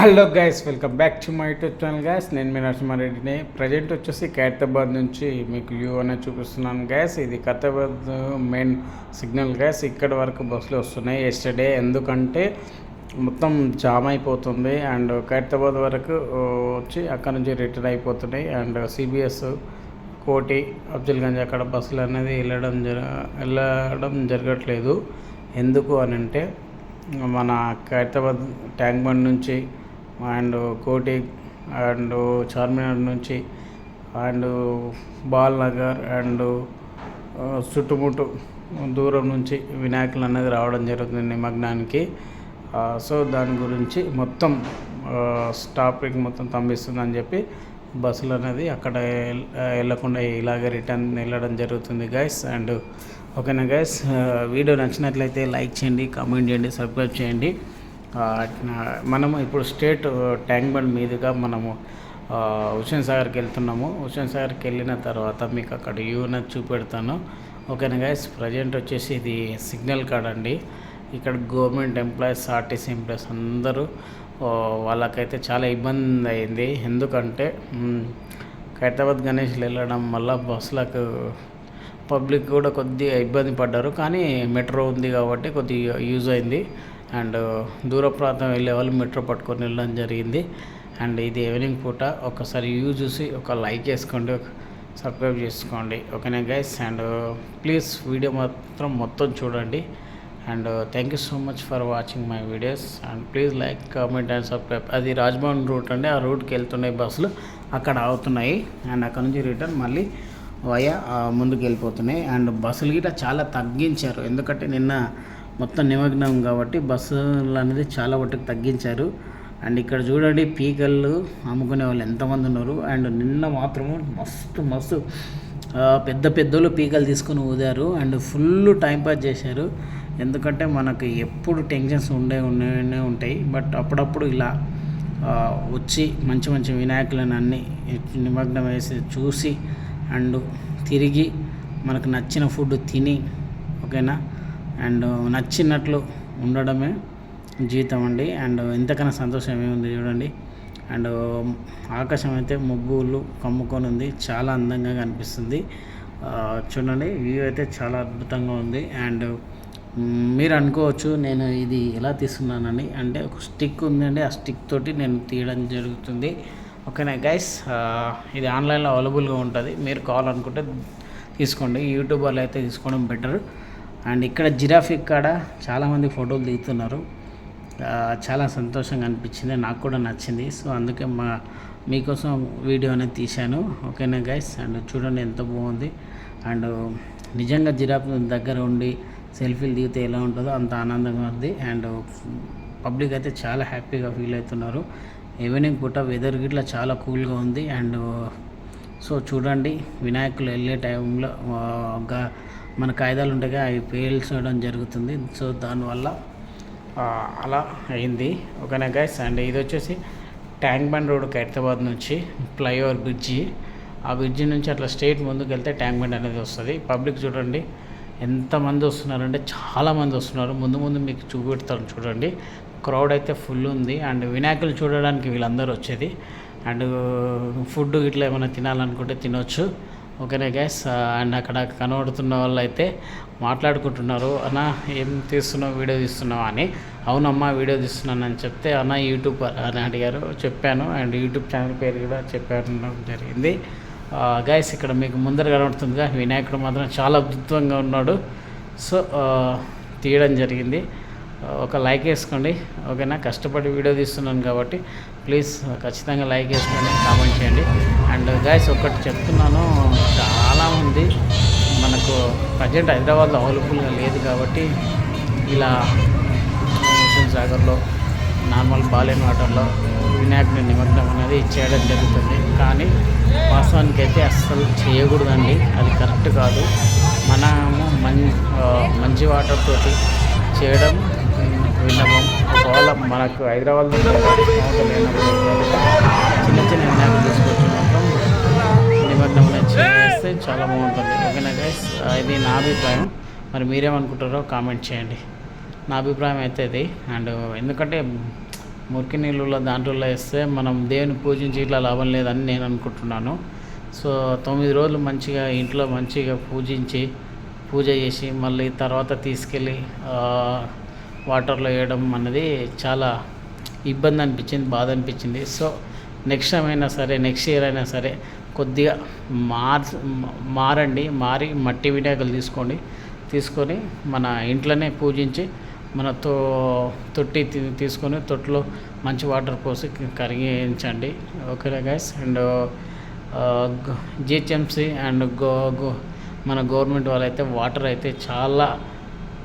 Hello guys welcome back to my YouTube channel guys నేను మీ నరసింహారెడ్డిని. Present వచ్చేసి ఖైరతాబాద్ నుంచి మీకు వ్యూ అనేది చూపిస్తున్నాను గ్యాస్ ఇది ఖైరతాబాద్ మెయిన్ సిగ్నల్ గ్యాస్ ఇక్కడ వరకు బస్సులు వస్తున్నాయి. ఎస్టర్డే ఎందుకంటే మొత్తం జామ్ అయిపోతుంది అండ్ ఖైరతాబాద్ వరకు వచ్చి అక్కడ నుంచి రిటర్న్ అయిపోతున్నాయి. అండ్ సిబిఎస్ కోటి అఫ్జల్గంజ్ అక్కడ బస్సులు అనేది వెళ్ళడం జర వెళ్ళడం జరగట్లేదు. ఎందుకు అని అంటే మన ఖైరతాబాద్ ట్యాంక్ బండ్ నుంచి అండ్ కోటి అండ్ చార్మినార్ నుంచి అండ్ బాల్ నగర్ అండ్ చుట్టుముట్టు దూరం నుంచి వినాయకులు అనేది రావడం జరుగుతుంది నిమగ్నానికి. సో దాని గురించి మొత్తం స్టాపింగ్ మొత్తం తంబిస్తుందని చెప్పి బస్సులు అనేది అక్కడ వెళ్ళకుండా ఇలాగే రిటర్న్ వెళ్ళడం జరుగుతుంది గైస్ అండ్ ఓకేనా గైస్ వీడియో నచ్చినట్లయితే లైక్ చేయండి కామెంట్ చేయండి సబ్స్క్రైబ్ చేయండి. మనము ఇప్పుడు స్టేట్ ట్యాంక్ బండ్ మీదుగా మనము హుస్సేన్ సాగర్కి వెళ్తున్నాము. హుస్సేన్ సాగర్కి వెళ్ళిన తర్వాత మీకు అక్కడ వ్యూ చూపెడతాను. ఓకేనా గైస్ ప్రజెంట్ వచ్చేసి ఇది సిగ్నల్ కార్డ్ అండి. ఇక్కడ గవర్నమెంట్ ఎంప్లాయీస్ ఆర్టీసీ ఎంప్లాయీస్ అందరూ వాళ్ళకైతే చాలా ఇబ్బంది అయింది. ఎందుకంటే ఖైరతాబాద్ గణేష్ వెళ్ళడం వల్ల బస్సులకు పబ్లిక్ కూడా కొద్దిగా ఇబ్బంది పడ్డారు. కానీ మెట్రో ఉంది కాబట్టి కొద్దిగా యూజ్ అయింది. అండ్ దూర ప్రాంతం వెళ్ళే వాళ్ళు మెట్రో పట్టుకొని వెళ్ళడం జరిగింది. అండ్ ఇది ఈవినింగ్ పూట ఒకసారి యూజ్ చూసి ఒక లైక్ చేసుకోండి సబ్స్క్రైబ్ చేసుకోండి. ఓకేనా గైస్ అండ్ ప్లీజ్ వీడియో మాత్రం మొత్తం చూడండి. And thank you so much for watching my videos and please like comment and subscribe. అది రాజ్భవన్ రూట్ అండి. ఆ రూట్కి వెళ్తున్నాయి బస్సులు. అక్కడ ఆగుతున్నాయి. అండ్ అక్కడ నుంచి రిటర్న్ మళ్ళీ వయా ముందుకు వెళ్ళిపోతున్నాయి. అండ్ బస్సులు గిట్ట చాలా తగ్గించారు. ఎందుకంటే నిన్న మొత్తం నిమగ్నం కాబట్టి బస్సులు అనేది చాలా మట్టుకు తగ్గించారు. అండ్ ఇక్కడ చూడండి పీకళ్ళు అమ్ముకునే వాళ్ళు ఎంతమంది ఉన్నారు. అండ్ నిన్న మాత్రము మస్తు మస్తు పెద్ద పెద్దోళ్ళు పీకలు తీసుకొని ఊదారు. అండ్ ఫుల్ టైం పాస్ చేశారు. ఎందుకంటే మనకు ఎప్పుడు టెన్షన్స్ ఉండే ఉండేనే ఉంటాయి. బట్ అప్పుడప్పుడు ఇలా వచ్చి మంచి మంచి వినాయకులను అన్ని నిమగ్నం వేసి చూసి అండ్ తిరిగి మనకు నచ్చిన ఫుడ్ తిని ఓకేనా? అండ్ నచ్చినట్లు ఉండడమే జీవితం అండి. అండ్ ఇంతకన్నా సంతోషం ఏముంది చూడండి. అండ్ ఆకాశం అయితే మబ్బులు కమ్ముకొని ఉంది. చాలా అందంగా కనిపిస్తుంది. చూడండి వ్యూ అయితే చాలా అద్భుతంగా ఉంది. అండ్ మీరు అనుకోవచ్చు నేను ఇది ఎలా తీస్తున్నానని అంటే ఒక స్టిక్ ఉందండి. ఆ స్టిక్ తోటి నేను తీయడం జరుగుతుంది. ఓకేనా గైస్ ఇది ఆన్లైన్లో అవైలబుల్గా ఉంటుంది. మీరు కావాలనుకుంటే తీసుకోండి. యూట్యూబర్లో అయితే తీసుకోవడం బెటర్. అండ్ ఇక్కడ జిరాఫిక్ కాడ చాలామంది ఫోటోలు దిగుతున్నారు. చాలా సంతోషంగా అనిపించింది నాకు కూడా నచ్చింది. సో అందుకే మా మీకోసం వీడియో అనేది తీశాను. ఓకేనా గైస్ అండ్ చూడండి ఎంత బాగుంది. అండ్ నిజంగా జిరాఫ్ దగ్గర ఉండి సెల్ఫీలు దిగితే ఎలా ఉంటుందో అంత ఆనందంగా ఉంది. అండ్ పబ్లిక్ అయితే చాలా హ్యాపీగా ఫీల్ అవుతున్నారు. ఈవినింగ్ పూట వెదర్ గిట్లా చాలా కూల్గా ఉంది. అండ్ సో చూడండి వినాయకులు వెళ్ళే టైంలో ఆ, మన కాయిదాలు ఉంటాయి అవి పేల్చడం జరుగుతుంది. సో దానివల్ల అలా అయింది. ఓకేనా గైస్ అండ్ ఇది వచ్చేసి ట్యాంక్ బండ్ రోడ్ ఖైరతాబాద్ నుంచి ఫ్లైఓవర్ బ్రిడ్జి. ఆ బ్రిడ్జి నుంచి అట్లా స్టేట్ ముందుకు వెళ్తే ట్యాంక్ బండ్ అనేది వస్తుంది. పబ్లిక్ చూడండి ఎంతమంది వస్తున్నారంటే చాలామంది వస్తున్నారు. ముందు ముందు మీకు చూపెడతాను చూడండి. క్రౌడ్ అయితే ఫుల్ ఉంది. అండ్ వినాయకులు చూడడానికి వీళ్ళందరూ వచ్చేది. అండ్ ఫుడ్ ఇట్లా ఏమైనా తినాలనుకుంటే తినొచ్చు. ఓకేనా గ్యాస్ అండ్ అక్కడ కనబడుతున్న వాళ్ళు అయితే మాట్లాడుకుంటున్నారు అన్న ఏం తీస్తున్నావు వీడియో తీస్తున్నావు? అని. అవునమ్మా వీడియో తీస్తున్నాను అని చెప్తే అన్న యూట్యూబ్ అని అడిగారు. చెప్పాను అండ్ యూట్యూబ్ ఛానల్ పేరు కూడా చెప్పడం జరిగింది. గాయస్ ఇక్కడ మీకు ముందర కనబడుతుందిగా వినాయకుడు మాత్రం చాలా అద్భుతంగా ఉన్నాడు. సో తీయడం జరిగింది. ఒక లైక్ వేసుకోండి. ఓకేనా? కష్టపడి వీడియో తీస్తున్నాను కాబట్టి ప్లీజ్ ఖచ్చితంగా లైక్ వేసుకోండి కామెంట్ చేయండి. అండ్ గాయస్ ఒకటి చెప్తున్నాను ఉంది మనకు ప్రజెంట్ హైదరాబాద్లో అవైలబుల్గా లేదు కాబట్టి ఇలా హుస్సేన్ సాగర్లో నార్మల్ బాలేన్ వాటర్లో వినాయకుడి నిమగ్నం అనేది చేయడం జరుగుతుంది. కానీ వాస్తవానికి అయితే అస్సలు చేయకూడదండి. అది కరెక్ట్ కాదు. మనము మం మంచి వాటర్ తోటి చేయడం విన్నపం. ఒకవేళ మనకు హైదరాబాద్ చిన్న చిన్న వినాయకులు తీసుకోవచ్చు అనేది చేస్తే చాలా బాగుంటుంది. ఓకేనా గైస్ ఇది నా అభిప్రాయం. మరి మీరేమనుకుంటారో కామెంట్ చేయండి. నా అభిప్రాయం అయితే ఇది. అండ్ ఎందుకంటే మురికి నీళ్ళలో దాంట్లో వేస్తే మనం దేవుని పూజించి ఇట్లా లాభం లేదని నేను అనుకుంటున్నాను. సో తొమ్మిది రోజులు మంచిగా ఇంట్లో మంచిగా పూజించి పూజ చేసి మళ్ళీ తర్వాత తీసుకెళ్ళి వాటర్లో వేయడం అన్నది చాలా ఇబ్బంది అనిపించింది బాధ అనిపించింది. సో నెక్స్ట్ టైం అయినా సరే నెక్స్ట్ ఇయర్ అయినా సరే కొద్దిగా మార్ మారండి మారి మట్టి వినాయకులు తీసుకోండి. తీసుకొని మన ఇంట్లోనే పూజించి మన తో తొట్టి తీసుకొని తొట్టిలో మంచి వాటర్ పోసి కరిగించండి. ఓకేనా guys and GHMC and go go మన గవర్నమెంట్ వాళ్ళైతే వాటర్ అయితే చాలా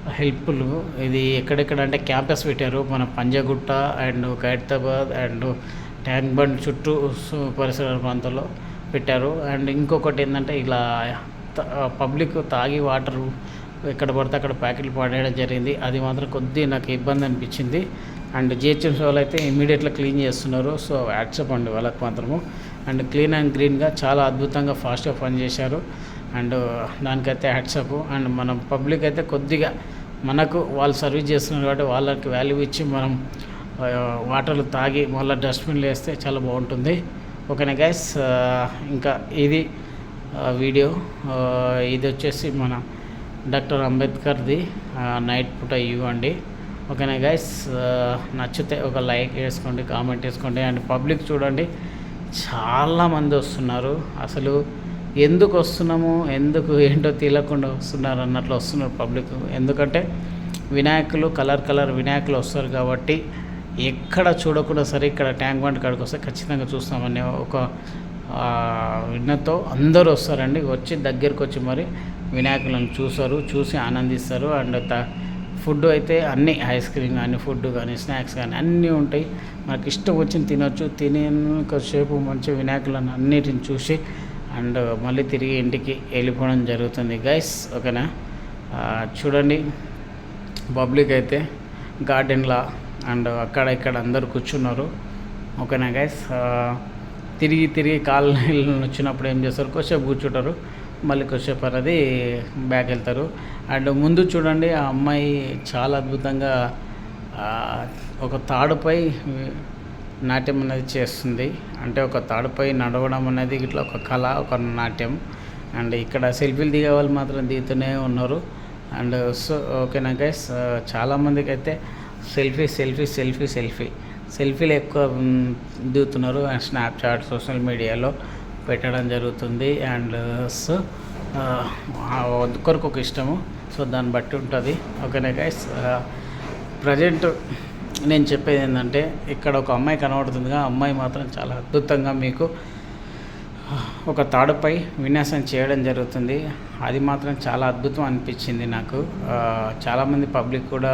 హెల్ప్ఫుల్. ఇది ఎక్కడెక్కడ అంటే క్యాంపస్ పెట్టారు. మన Panjagutta and Khairatabad and tank bund చుట్టూ సు- పరిసర ప్రాంతాల్లో పెట్టారు. అండ్ ఇంకొకటి ఏంటంటే ఇలా పబ్లిక్ తాగి వాటర్ ఎక్కడ పడితే అక్కడ ప్యాకెట్లు పడేయడం జరిగింది. అది మాత్రం కొద్ది నాకు ఇబ్బంది అనిపించింది. అండ్ జిహెచ్ఎంసీ వాళ్ళు అయితే ఇమీడియట్గా క్లీన్ చేస్తున్నారు. సో యాక్సెప్ట్ అండి వాళ్ళకి మాత్రము. అండ్ క్లీన్ అండ్ గ్రీన్గా చాలా అద్భుతంగా ఫాస్ట్గా పనిచేశారు. అండ్ దానికైతే హ్యాట్సప్ అండ్ మనం పబ్లిక్ అయితే కొద్దిగా మనకు వాళ్ళు సర్వీస్ చేస్తున్నారు కాబట్టి వాళ్ళకి వాల్యూ ఇచ్చి మనం వాటర్లు తాగి మళ్ళీ డస్ట్బిన్లు వేస్తే చాలా బాగుంటుంది. ఓకేనా గైస్ ఇంకా ఇది వీడియో ఇది వచ్చేసి మన డాక్టర్ అంబేద్కర్ది నైట్ పూట ఇవ్వండి అండి. ఓకేనా గైస్ నచ్చితే ఒక లైక్ వేసుకోండి కామెంట్ వేసుకోండి. అండ్ పబ్లిక్ చూడండి చాలామంది వస్తున్నారు. అసలు ఎందుకు వస్తున్నాము ఎందుకు ఏంటో తెలియకుండా వస్తున్నారు అన్నట్లు వస్తున్నారు పబ్లిక్ ఎందుకంటే వినాయకులు కలర్ కలర్ వినాయకులు వస్తారు కాబట్టి ఎక్కడ చూడకుండా సరే ఇక్కడ ట్యాంక్ బండ్ కాడికి వస్తే ఖచ్చితంగా చూస్తామని ఒక విన్నతో అందరూ వస్తారండి. వచ్చి దగ్గరికి వచ్చి మరి వినాయకులను చూస్తారు చూసి ఆనందిస్తారు. అండ్ త ఫుడ్ అయితే అన్ని ఐస్ క్రీమ్ కానీ ఫుడ్ కానీ స్నాక్స్ కానీ అన్నీ ఉంటాయి. మనకి ఇష్టం వచ్చింది తినొచ్చు. తినే కొద్దిసేపు మంచి వినాయకులను అన్నిటిని చూసి అండ్ మళ్ళీ తిరిగి ఇంటికి వెళ్ళిపోవడం జరుగుతుంది. గైస్ ఓకేనా? చూడండి. పబ్లిక్ అయితే గార్డెన్లా అండ్ అక్కడ ఇక్కడ అందరు కూర్చున్నారు. ఓకేనా గైస్ తిరిగి తిరిగి కాళ్ళు వచ్చినప్పుడు ఏం చేస్తారు? కొద్దిసేపు కూర్చుంటారు. మళ్ళీ కొద్దిసేపు అనేది బ్యాక్ వెళ్తారు. అండ్ ముందు చూడండి ఆ అమ్మాయి చాలా అద్భుతంగా ఒక తాడుపై నాట్యం అనేది చేస్తుంది. అంటే ఒక తాడుపై నడవడం అనేది ఇట్లా ఒక కళ ఒక నాట్యం. అండ్ ఇక్కడ సెల్ఫీలు దిగే వాళ్ళు మాత్రం దిగుతూనే ఉన్నారు. అండ్ సో ఓకేనా గైస్ చాలామందికి అయితే సెల్ఫీ సెల్ఫీ సెల్ఫీ సెల్ఫీ. సెల్ఫీలు ఎక్కువ దిగుతున్నారు. అండ్ స్నాప్చాట్ సోషల్ మీడియాలో పెట్టడం జరుగుతుంది. అండ్ సో ఒక్కరికి ఒక ఇష్టము. సో దాన్ని బట్టి ఉంటుంది. ఓకేనా గైస్ ప్రజెంట్ నేను చెప్పేది ఏంటంటే ఇక్కడ ఒక అమ్మాయి కనబడుతుందిగా ఆ అమ్మాయి మాత్రం చాలా అద్భుతంగా మీకు ఒక తాడుపై విన్యాసం చేయడం జరుగుతుంది. అది మాత్రం చాలా అద్భుతం అనిపించింది నాకు. చాలామంది పబ్లిక్ కూడా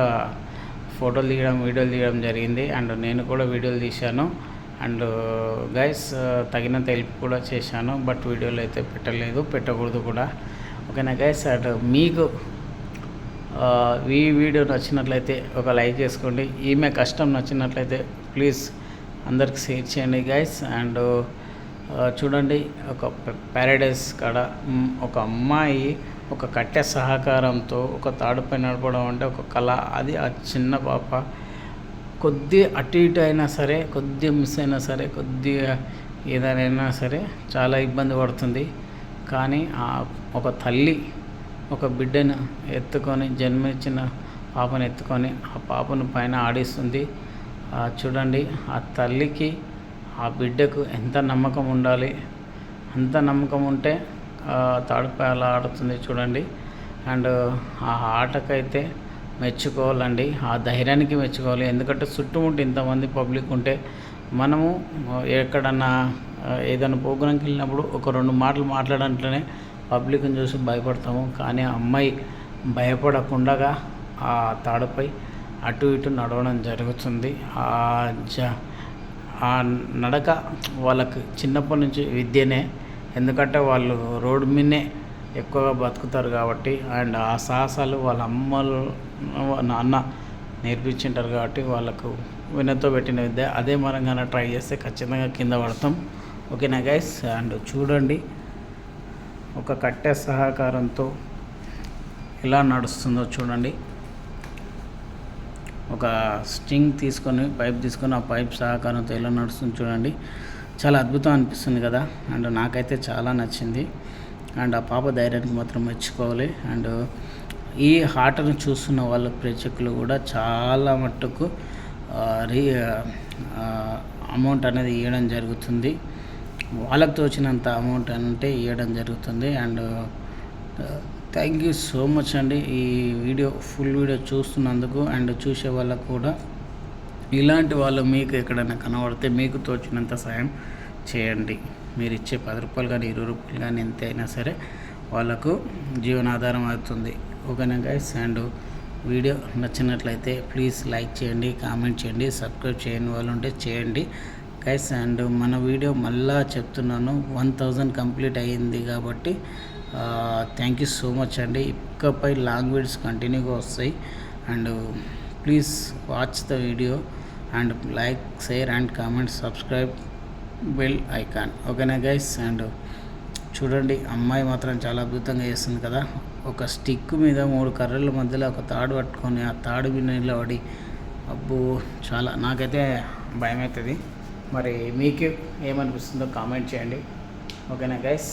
ఫోటోలు తీయడం వీడియోలు తీయడం జరిగింది. అండ్ నేను కూడా వీడియోలు తీశాను. అండ్ గైస్ తగినంత హెల్ప్ కూడా చేశాను. బట్ వీడియోలు అయితే పెట్టలేదు పెట్టకూడదు కూడా. ఓకేనా గైస్ అండ్ మీకు ఈ వీడియో నచ్చినట్లయితే ఒక లైక్ చేసుకోండి. ఈమె కష్టం నచ్చినట్లయితే ప్లీజ్ అందరికి షేర్ చేయండి గైస్ అండ్ చూడండి ఒక ప్యారడైస్ కాడ ఒక అమ్మాయి ఒక కట్టె సహకారంతో ఒక తాడుపై నడపడం అంటే ఒక కళ. అది ఆ చిన్న పాప. కొద్ది అటు ఇటు అయినా సరే కొద్దిగా మిస్ అయినా సరే కొద్దిగా ఏదైనా సరే చాలా ఇబ్బంది పడుతుంది. కానీ ఆ ఒక తల్లి ఒక బిడ్డను ఎత్తుకొని జన్మించిన పాపను ఎత్తుకొని ఆ పాపను పైన ఆడిస్తుంది. ఆ చూడండి ఆ తల్లికి ఆ బిడ్డకు ఎంత నమ్మకం ఉండాలి? అంత నమ్మకం ఉంటే ఆ తాడుపై అలా ఆడుతుంది చూడండి. అండ్ ఆ ఆటకైతే మెచ్చుకోవాలండి. ఆ ధైర్యానికి మెచ్చుకోవాలి. ఎందుకంటే చుట్టుముట్టు ఇంతమంది పబ్లిక్ ఉంటే మనము ఎక్కడన్నా ఏదైనా ప్రోగ్రాంకి వెళ్ళినప్పుడు ఒక రెండు మాటలు మాట్లాడంట్లోనే పబ్లిక్ని చూసి భయపడతాము. కానీ ఆ అమ్మాయి భయపడకుండా ఆ తాడుపై అటు ఇటు నడవడం జరుగుతుంది. ఆ జ ఆ నడక వాళ్ళకి చిన్నప్పటి నుంచి విద్యనే ఎందుకంటే వాళ్ళు రోడ్డు మీదనే ఎక్కువగా బతుకుతారు కాబట్టి అండ్ ఆ సాహసాలు వాళ్ళ అమ్మలు నాన్న నేర్పించింటారు కాబట్టి వాళ్ళకు వినతో పెట్టిన విద్య. అదే మనం కానీ ట్రై చేస్తే ఖచ్చితంగా కింద పడతాం. ఓకేనా గైస్? అండ్ చూడండి ఒక కట్టె సహకారంతో ఎలా నడుస్తుందో చూడండి. ఒక స్ట్రింగ్ తీసుకొని పైప్ తీసుకొని ఆ పైప్ సహకారంతో ఎలా నడుస్తుంది చూడండి. చాలా అద్భుతం అనిపిస్తుంది కదా. అండ్ నాకైతే చాలా నచ్చింది. అండ్ ఆ పాప ధైర్యానికి మాత్రం మెచ్చుకోవాలి. అండ్ ఈ ఆటను చూస్తున్న వాళ్ళ ప్రేక్షకులు కూడా చాలా మట్టుకు రీ అమౌంట్ అనేది ఇవ్వడం జరుగుతుంది. వాళ్ళకు తోచినంత అమౌంట్ అంటే ఇవ్వడం జరుగుతుంది. And thank you so much అండి ఈ వీడియో ఫుల్ వీడియో చూస్తున్నందుకు. అండ్ చూసే వాళ్ళకు కూడా ఇలాంటి వాళ్ళు మీకు ఎక్కడైనా కనబడితే మీకు తోచినంత సాయం చేయండి. మీరు ఇచ్చే పది రూపాయలు కానీ ఇరవై రూపాయలు కానీ ఎంత అయినా సరే వాళ్ళకు జీవనాధారం అవుతుంది. ఓకేనా గైస్ అండ్ వీడియో నచ్చినట్లయితే ప్లీజ్ లైక్ చేయండి కామెంట్ చేయండి సబ్స్క్రైబ్ చేయని వాళ్ళు ఉంటే చేయండి. గైస్ అండ్ మన వీడియో మళ్ళా చెప్తున్నాను. వన్ థౌజండ్ కంప్లీట్ అయ్యింది కాబట్టి థ్యాంక్ యూ సో మచ్ అండి. ఇకపై లాంగ్ వీడియోస్ కంటిన్యూగా వస్తాయి. And please watch the video and like share and comment subscribe bell icon. ఓకేనా గైస్? అండ్ చూడండి అమ్మాయి మాత్రం చాలా అద్భుతంగా చేస్తుంది కదా. ఒక స్టిక్ మీద మూడు కర్రల మధ్యలో ఒక తాడు పట్టుకొని ఆ తాడు మీద నిలబడి అబ్బో చాలా నాకైతే భయం అవుతుంది మరి మీకు ఏమనిపిస్తుందో కామెంట్ చేయండి. ఓకేనా గైస్?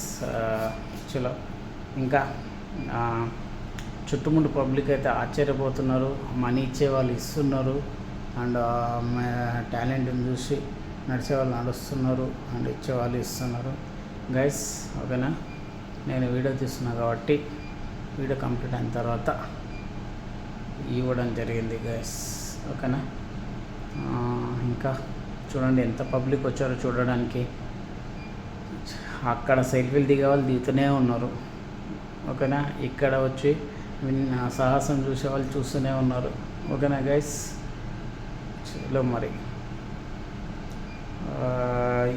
చలో. ఇంకా చుట్టుముట్టు పబ్లిక్ అయితే ఆశ్చర్యపోతున్నారు. మనీ ఇచ్చే వాళ్ళు ఇస్తున్నారు. అండ్ టాలెంట్ని చూసి నడిచే వాళ్ళు నడుస్తున్నారు అండ్ ఇచ్చే వాళ్ళు ఇస్తున్నారు. గైస్ ఓకేనా? నేను వీడియో తీస్తున్నా కాబట్టి వీడియో కంప్లీట్ అయిన తర్వాత ఇవ్వడం జరిగింది గైస్ ఓకేనా? ఇంకా చూడండి ఎంత పబ్లిక్ వచ్చారో చూడడానికి. అక్కడ సెల్ఫీలు దిగేవాళ్ళు దిగుతూనే ఉన్నారు. ఓకేనా? ఇక్కడ వచ్చి విన్- సాహసం చూసే వాళ్ళు చూస్తూనే ఉన్నారు. ఓకేనా గైస్ చలో మరి.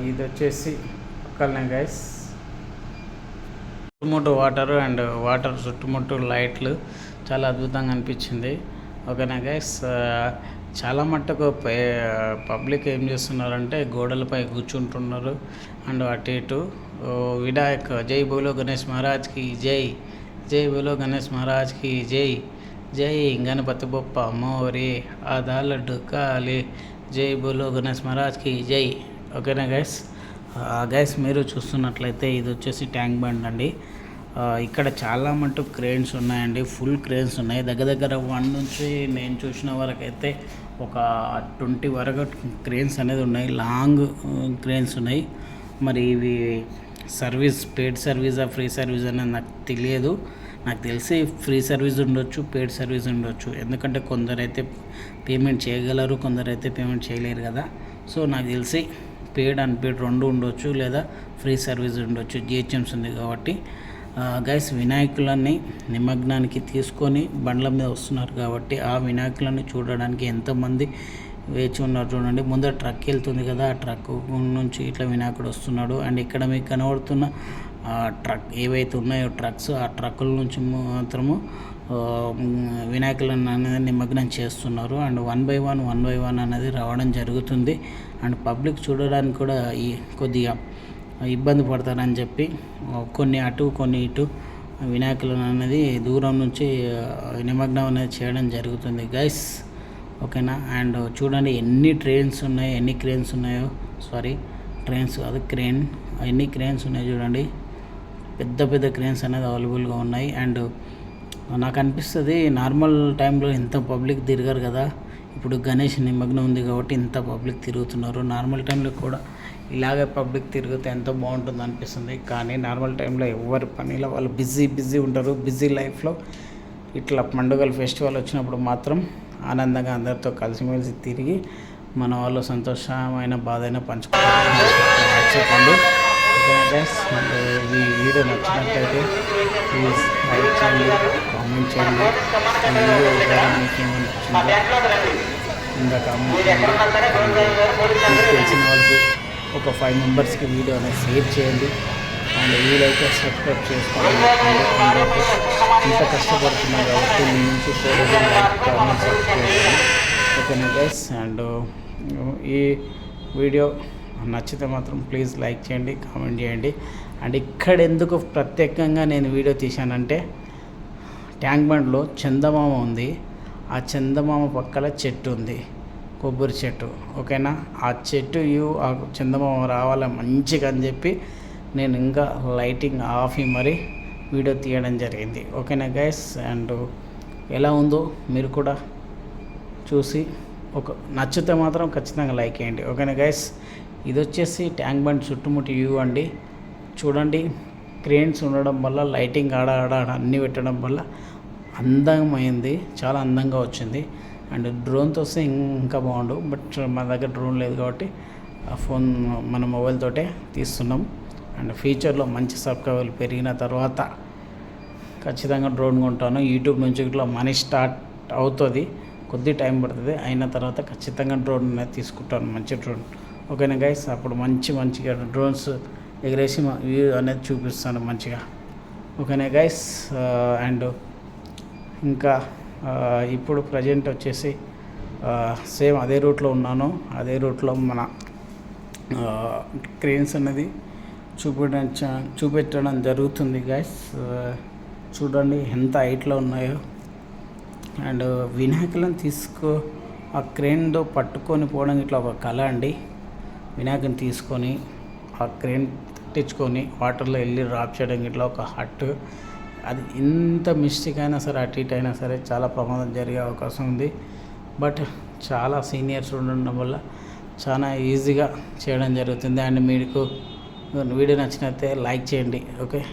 ఇది వచ్చేసి పక్కనే గైస్ చుట్టుముట్టు వాటర్ అండ్ వాటర్ చుట్టుముట్టు లైట్లు చాలా అద్భుతంగా అనిపించింది. ఓకేనా గైస్ చాలా మట్టుకు పబ్లిక్ ఏం చేస్తున్నారంటే గోడలపై కూర్చుంటున్నారు. అండ్ అటు ఇటు ఓ వినాయక్ జై బోలో గణేష్ మహారాజ్కి జై. జై బోలో గణేష్ మహారాజ్కి జై. జై గణపతి బొప్ప మోరి ఆదాలడ్డు కాలి జై బోలో గణేష్ మహారాజ్కి జై. ఓకేనా గైస్? గైస్ మీరు చూస్తున్నట్లయితే ఇది వచ్చేసి ట్యాంక్ బండ్ అండి. ఇక్కడ చాలా మటుకు క్రేన్స్ ఉన్నాయండి. ఫుల్ క్రేన్స్ ఉన్నాయి. దగ్గర దగ్గర వన్ నుంచి నేను చూసిన వరకు అయితే ఒక ట్వంటీ వరకు క్రేన్స్ అనేది ఉన్నాయి. లాంగ్ క్రేన్స్ ఉన్నాయి. మరి ఇవి సర్వీస్ పెయిడ్ సర్వీసా ఫ్రీ సర్వీస్ అనేది నాకు తెలియదు. నాకు తెలిసి ఫ్రీ సర్వీస్ ఉండొచ్చు పెయిడ్ సర్వీస్ ఉండొచ్చు. ఎందుకంటే కొందరైతే పేమెంట్ చేయగలరు కొందరైతే పేమెంట్ చేయలేరు కదా. సో నాకు తెలిసి పెయిడ్ అండ్ రెండు ఉండొచ్చు లేదా ఫ్రీ సర్వీస్ ఉండొచ్చు. జిహెచ్ఎంస్ ఉంది కాబట్టి గైస్ వినాయకులని నిమగ్నానికి తీసుకొని బండ్ల మీద వస్తున్నారు కాబట్టి ఆ వినాయకులని చూడడానికి ఎంతమంది వేచి ఉన్నారు చూడండి. ముందర ట్రక్ వెళ్తుంది కదా ఆ ట్రక్ నుంచి ఇట్లా వినాయకుడు వస్తున్నాడు. అండ్ ఇక్కడ మీకు కనబడుతున్న ట్రక్ ఏవైతే ఉన్నాయో ట్రక్స్ ఆ ట్రక్కుల నుంచి మాత్రము వినాయకులను అనేది నిమగ్నం చేస్తున్నారు. And one by one one by one అనేది రావడం జరుగుతుంది. అండ్ పబ్లిక్ చూడడానికి కూడా ఈ కొద్దిగా ఇబ్బంది పడతారని చెప్పి కొన్ని అటు కొన్ని ఇటు వినాయకులను అనేది దూరం నుంచి నిమగ్నం అనేది చేయడం జరుగుతుంది. గైస్ ఓకేనా? అండ్ చూడండి ఎన్ని ట్రైన్స్ ఉన్నాయో ఎన్ని క్రేన్స్ ఉన్నాయో సారీ ట్రైన్స్ కాదు క్రేన్ ఎన్ని క్రేన్స్ ఉన్నాయి చూడండి. పెద్ద పెద్ద క్రేన్స్ అనేది అవైలబుల్గా ఉన్నాయి. అండ్ నాకు అనిపిస్తుంది నార్మల్ టైంలో ఇంత పబ్లిక్ తిరగరు కదా ఇప్పుడు గణేష్ నిమగ్నం ఉంది కాబట్టి ఇంత పబ్లిక్ తిరుగుతున్నారు. నార్మల్ టైంలో కూడా ఇలాగే పబ్లిక్ తిరిగితే ఎంతో బాగుంటుంది అనిపిస్తుంది. కానీ నార్మల్ టైంలో ఎవరి పనిలో వాళ్ళు బిజీ బిజీ ఉంటారు. బిజీ లైఫ్లో ఇట్లా పండుగలు ఫెస్టివల్ వచ్చినప్పుడు మాత్రం ఆనందంగా అందరితో కలిసిమెలిసి తిరిగి మన వాళ్ళు సంతోషమైన బాధ పంచుకుంటారు. చెప్పండి. ఓకేనా అండ్ ఈ వీడియో నచ్చినట్లయితే ప్లీజ్ లైక్ చేయండి కామెంట్ చేయండి. ఈ వీడియో ద్వారా మీకు ఏమనిపించిందో కింద కామెంట్ చేయండి. తెలిసిన వాళ్ళకి ఒక ఫైవ్ మెంబర్స్కి వీడియో అనేది షేర్ చేయండి. అండ్ వీలైతే సబ్స్క్రైబ్ చేసుకోండి. ఇంత కష్టపడుతున్నాం కాబట్టి మీ నుంచి కామెంట్ సబ్స్క్రైబ్ ఓకేనా గైస్ అండ్ ఈ వీడియో నచ్చితే మాత్రం ప్లీజ్ లైక్ చేయండి కామెంట్ చేయండి. అండ్ ఇక్కడ ఎందుకు ప్రత్యేకంగా నేను వీడియో తీశానంటే ట్యాంక్ బండ్లో చందమామ ఉంది. ఆ చందమామ పక్కల చెట్టు ఉంది. కొబ్బరి చెట్టు. ఓకేనా? ఆ చెట్టు యూ ఆ చందమామ రావాలి మంచిగా అని చెప్పి నేను ఇంకా లైటింగ్ ఆఫ్ మరి వీడియో తీయడం జరిగింది. ఓకేనా గైస్ అండ్ ఎలా ఉందో మీరు కూడా చూసి ఒక నచ్చితే మాత్రం ఖచ్చితంగా లైక్ చేయండి. ఓకేనా గైస్ ఇది వచ్చేసి ట్యాంక్ బండ్ చుట్టుముట్టి వ్యూ అండి. చూడండి క్రేన్స్ ఉండడం వల్ల లైటింగ్ ఆడ ఆడ ఆడ అన్నీ పెట్టడం వల్ల అందమైంది చాలా అందంగా వచ్చింది. అండ్ డ్రోన్తో వస్తే ఇంకా బాగుండు బట్ మన దగ్గర డ్రోన్ లేదు కాబట్టి ఆ ఫోన్ మన మొబైల్ తోటే తీస్తున్నాం. అండ్ ఫ్యూచర్లో మంచి సబ్స్క్రైబర్లు పెరిగిన తర్వాత ఖచ్చితంగా డ్రోన్ కొంటాను. యూట్యూబ్ నుంచి ఇట్లా మనీ స్టార్ట్ అవుతుంది కొద్ది టైం పడుతుంది అయిన తర్వాత ఖచ్చితంగా డ్రోన్ అనేది తీసుకుంటాను మంచి డ్రోన్. ఓకేనా గైస్ అప్పుడు మంచి మంచిగా డ్రోన్స్ ఎగరేసి వ్యూ అనేది చూపిస్తాను మంచిగా. ఓకేనా గైస్ అండ్ ఇంకా ఇప్పుడు ప్రజెంట్ వచ్చేసి సేమ్ అదే రూట్లో ఉన్నాను. అదే రూట్లో మన క్రెయిన్స్ అనేది చూపించడం చూపెట్టడం జరుగుతుంది గైస్ చూడండి ఎంత హైట్లో ఉన్నాయో. అండ్ వినాయకులను తీసుకో ఆ క్రేన్తో పట్టుకొని పోవడం ఇట్లా ఒక కళ అండి. వినాయకుని తీసుకొని ఆ క్రేన్ తెచ్చుకొని వాటర్లో వెళ్ళి డ్రాప్ చేయడం ఇట్లా ఒక హట్ అది ఎంత మిస్టేక్ అయినా సరే అటు ఇటు అయినా సరే చాలా ప్రమాదం జరిగే అవకాశం ఉంది. బట్ చాలా సీనియర్స్ ఉండడం వల్ల చాలా ఈజీగా చేయడం జరుగుతుంది. అండ్ మీకు వీడియో నచ్చినట్లయితే లైక్ చేయండి. ఓకే?